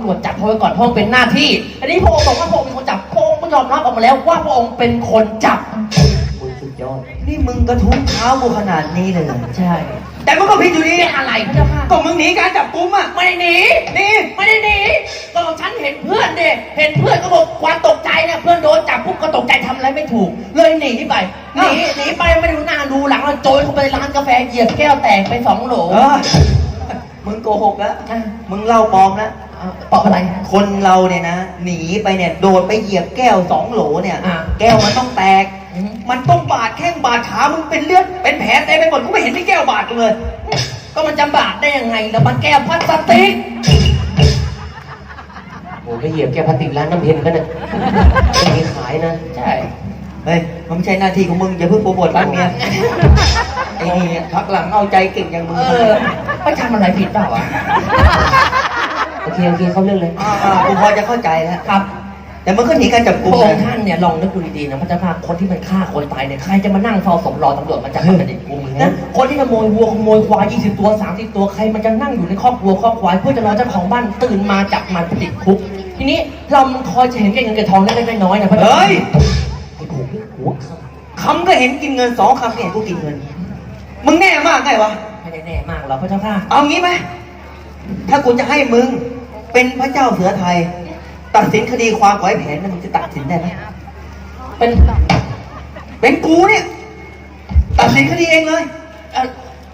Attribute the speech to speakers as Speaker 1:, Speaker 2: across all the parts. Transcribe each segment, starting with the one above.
Speaker 1: ำรวจจับเขาไว้ก่อนเพราะมันเป็นหน้าที่ อันนี้พระองค์บอกว่าพระองค์เป็นคนจับพระองค์ก็ยอมรับออกมาแล้วว่าพระองค์เป็นคนจับ
Speaker 2: มึงสุดยอด
Speaker 3: นี่มึงกระทุ้งเท้ากูขนาดนี้เลยเหรอ
Speaker 1: ใช่
Speaker 3: แต่มันก็ผิดอยู่ดี
Speaker 1: นี่อะไรพระเจ้าค่ะ
Speaker 3: ก็มึงหนีการจับกุมอะ
Speaker 1: ไม่ได้หนี
Speaker 3: นี่
Speaker 1: ไม่ได้หนีก็ฉันเห็นเพื่อนเด็เห็นเพื่อนก็บอกความตกใจเนี่ยเพื่อนโดนจับปุ๊บก็ตกใจทำอะไรไม่ถูก เลยหนีไปหนีหนีไปไม่ดูหน้าดูหลังแล้วโจรเข้าไปร้านกาแฟเหยียบแก้วแตกไปสองโหล
Speaker 3: เออมึงโกหกแล้ว
Speaker 1: อะ
Speaker 3: มึงเล่าปลอมแล้ว
Speaker 1: เอาปอบอะไร
Speaker 3: คนเราเนี่ยนะ หนีไปเนี่ยโดดไปเหยียบแก้วสองโหลเนี่ย
Speaker 1: อะ
Speaker 3: แก้วมันต้องแตก
Speaker 1: อืม
Speaker 3: มันต้องบาดแข้งบาดขามึงเป็นเลือดเป็นแผลเต็มไปหมดกูไม่เห็นมีแก้วบาดเลย
Speaker 1: ก็มันจะบาดได้ยังไงแล้วมันแก้วพลาสติก
Speaker 2: โอ้ไปเหยียบแกพลาสติกร้านน้ำเพนกันน่ะไม่มีขายนะ
Speaker 1: ใช่
Speaker 3: เฮ้ยมันไม่ใช่หน้าที่ของมึงอย่าเพิ่งโปรโมทบ้านเมียไอ้นี่พักหลังเอาใจเก่งอย่างมึง
Speaker 1: เออไม่ทำอะไรผิดเปล่าวะ
Speaker 2: โอเคโอเคเข้าเรื่องเลย
Speaker 3: อ่าอ่ากูพอจะเข้าใจแล้ว
Speaker 1: ครับ
Speaker 3: แต่มันก็หนีการจับ
Speaker 1: พ
Speaker 3: กุม
Speaker 1: ระองค์
Speaker 3: นะ
Speaker 1: ท่านเนี่ยลองนึกดูดีๆนะพระเจ้าค่ะคนที่มันฆ่าคนตายเนี่ยใครจะมานั่งเฝ้าศพรอตำรวจมาจับมันติดคุกนะคนที่ขโมยวัวขโมยควาย20ตัว30ตัวใครมันจะนั่งอยู่ในครอบครัวครอบควายเพื่อจะรอเจ้าของบ้านตื่นมาจับมันไปติดคุก ทีนี้เรามันคอยจะเห็นแก่เงินแก่ทองเล็กๆน้อยๆนะพระเจ้า
Speaker 3: เฮ้ย
Speaker 2: ไอ้ผูกนี่หัวขาด
Speaker 3: คำก็เห็นกินเงินสองคำก็เห็นกูกินเงินมึงแน่มากไงวะ
Speaker 1: ไม่ได้แน่มากหรอกพระเจ้าค่ะ
Speaker 3: เอางี้ไหมถ้ากูจะให้มึง เป็นพระเจ้าเสือไทย ตัดสินคดีความของไอ้แผนนะมึงจะตัดสินได้ไหม
Speaker 1: เป็น
Speaker 3: เป็นกูเนี่ย ตัดสินคดีเองเลย
Speaker 1: เอ่อ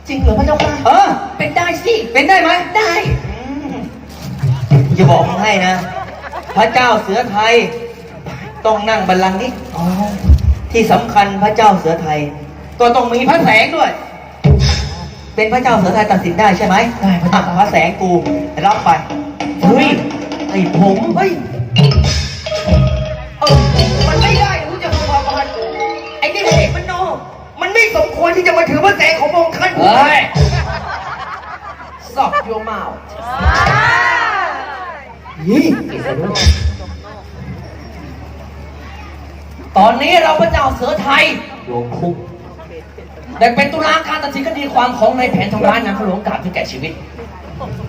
Speaker 1: จริงเหรอพระเจ้าค่ะ
Speaker 3: เออ
Speaker 1: เป็นได้สิ
Speaker 3: เป็นได้ไหม
Speaker 1: ได้
Speaker 3: กูจะบอกมึงให้นะ พระเจ้าเสือไทย ต้องนั่งบัลลังก์นี้
Speaker 1: อ๋อ
Speaker 3: ที่สำคัญพระเจ้าเสือไทย ก็ต้องมีพระแสงด้วย เป็นพระเจ้าเสือไทยตัดสินได้ใช่ไหม
Speaker 1: ได้พระ
Speaker 3: อะ
Speaker 1: เจ้า
Speaker 3: พระแสงกูรับไป
Speaker 1: เฮ้ย ไอ้ผม
Speaker 3: เฮ้ย เออมันไม่ได้รู้จักความพันไอ้นี่มันเด็กมันโนมันไม่สมควรที่จะมาถือพระแสงของพระองค์ท่าน
Speaker 1: เฮ้ยสอบโยมาว
Speaker 3: นี่
Speaker 2: กินซะด้วย
Speaker 1: ตอนนี้เราพระเจ้าเสือไทย
Speaker 2: โยงคุก
Speaker 1: ได้เป็นตุลาการตัดสินคดีความของในายแผนทำร้ายนางขหลวงกาบจนแก่ชีวิต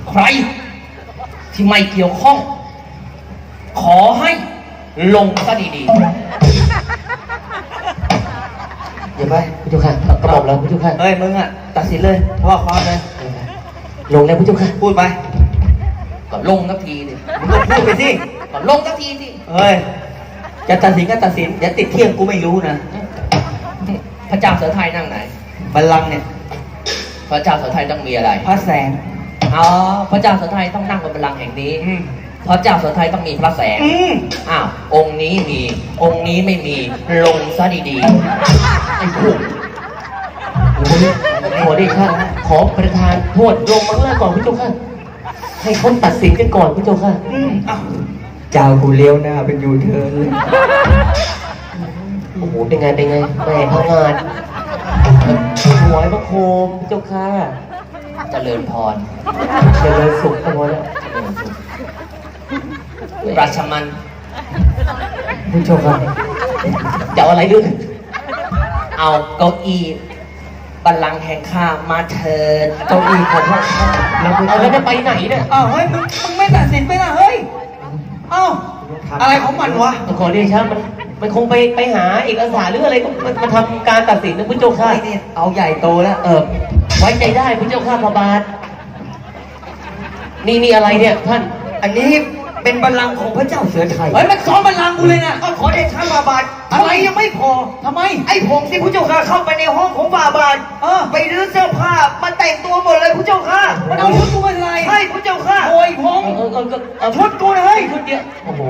Speaker 1: ใคร ที่ไม่เกี่ยวข้อง ขอให้ลงซะดี
Speaker 3: อย่าไป
Speaker 2: ผู้เจ้าค่ะกระบอกแล้วผู้เจ้าค่ะ
Speaker 3: เฮ้ยมึงอะ ตัดสินเลยว่าความเลย
Speaker 2: ลงแล้วผู้เจ้าค่ะ
Speaker 3: พูดไป
Speaker 1: ๆก็ลงสักทีดิ
Speaker 3: มึงก็พูดไปสิ
Speaker 1: ก็ลงสักทีสิ
Speaker 3: เฮ้ย จะตัดสินก็ตัดสินอย่าติดเที่ยงกูไม่รู้นะ
Speaker 1: พระเจ้าเสือไทยนั่งไหน
Speaker 3: บัลลังก์เนี่ย
Speaker 1: พระเจ้าเสือไทยต้องมีอะไร
Speaker 3: พระแสง
Speaker 1: อ๋อพระเจ้าเสือไทยต้องนั่งบนบัลลังก์แห่งนี้
Speaker 3: อืม
Speaker 1: พระเจ้าเสือไทยต้องมีพระแสง
Speaker 3: อืม
Speaker 1: อ้าวองค์นี้มีองค์นี้ไม่มีลงซะดีๆไอ้พวก
Speaker 2: ขอได้ค่ะขอประธานโทษลงมาข้างล่างก่อนผู้เจ้าค่ะให้เขาตัดสินกันก่อนผู้เจ้าค่ะ
Speaker 3: อืมเอ้าเจ้ากูเลี้ยวหน้าเป็นยูเทิร์นเลย
Speaker 2: โอ้โหเป็นไงเป็นไงแหม่พังงานหวยพระโคมผู้เจ้าค่ะ
Speaker 1: เจริญพร
Speaker 2: เจริญสุขทั้งหมดแล้ว
Speaker 1: ราชมัน
Speaker 2: ผู้เจ้าค่ะ
Speaker 1: จะเอาอะไรด้วยเอาเก้าอี้บัลลังก์แห่งข้ามาเถิด
Speaker 2: เก้าอี้ของพระเราเอาแล้วจะไปไหนเนี่ย
Speaker 3: อ้าวเฮ้ยมึงมึงไม่ตัดสินไปนะเฮ้ยเอ้าอะไรของมันวะ
Speaker 2: ขอเดชะมันมันคงไปไปหาเอกสารหรืออะไรก็มันมาทำการตัดสินนะผู้เจ้าค่ะ
Speaker 3: ไอ้นี่เอาใหญ่โตแล้ว
Speaker 2: เออ ไว้ใจได้ผู้เจ้าข้าพระบาท นี่นี่อะไรเนี่ยท่าน
Speaker 3: อันนี้เป็นบัลลังก์ของพระเจ้าเสือไทย
Speaker 1: เฮ้ยมันซ้อมบัลลังก์กูเลยนะ
Speaker 3: ก็ขอเดชะบาบาทอะไรยังไม่พอ
Speaker 1: ทำไม
Speaker 3: ไอ้ผงที่ผู้เจ้าข้าเข้าไปในห้องของบาบาทเออไปรื้อเสื้อผ้ามาแต่งตัวหมดเลยผู้เจ้าข้า
Speaker 1: มันเอาชุดกูมาใส่
Speaker 3: ใช่ผู้เจ้าข้า
Speaker 1: โอยพง
Speaker 2: เออเออเออเออ
Speaker 3: ชุดกูเลย
Speaker 2: ชุดเดียวโอ้โห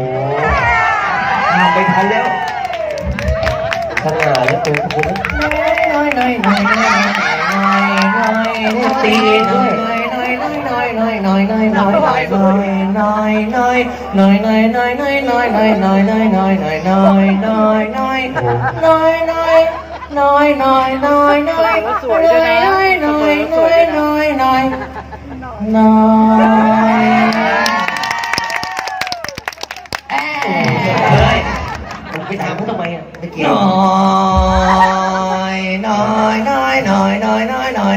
Speaker 3: ทำไปทันแล้ว
Speaker 2: ขนาดแล้วตัวคุณ
Speaker 1: น้อยน้อยน้อยน้อย ตี
Speaker 2: ด้วย
Speaker 1: น้อย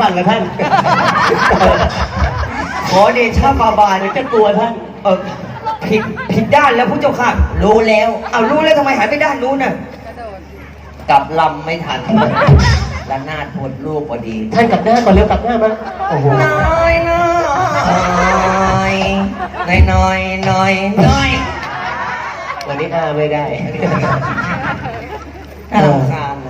Speaker 2: สั่นเลยท่าน
Speaker 4: ขอเดชะบาบา
Speaker 2: เดี๋ยวจะกลัวท่าน
Speaker 4: เออผิดผิดด้านแล้วผู้เจ้าค่ะ รู้แล้ว เอารู้แล้วทำไมหายไปด้านนู้นน่ะกลับลำไม่ทันละนาดหมดลูกพอดี
Speaker 2: ท่านกลับหน้าก่อนเร็วกลับหน้ามาโอ้โห
Speaker 1: น้อยน้อยน้อยน้อยน้อยน้อย
Speaker 2: วันนี้อ้าไม่ได้
Speaker 4: น่ารำคาญนะ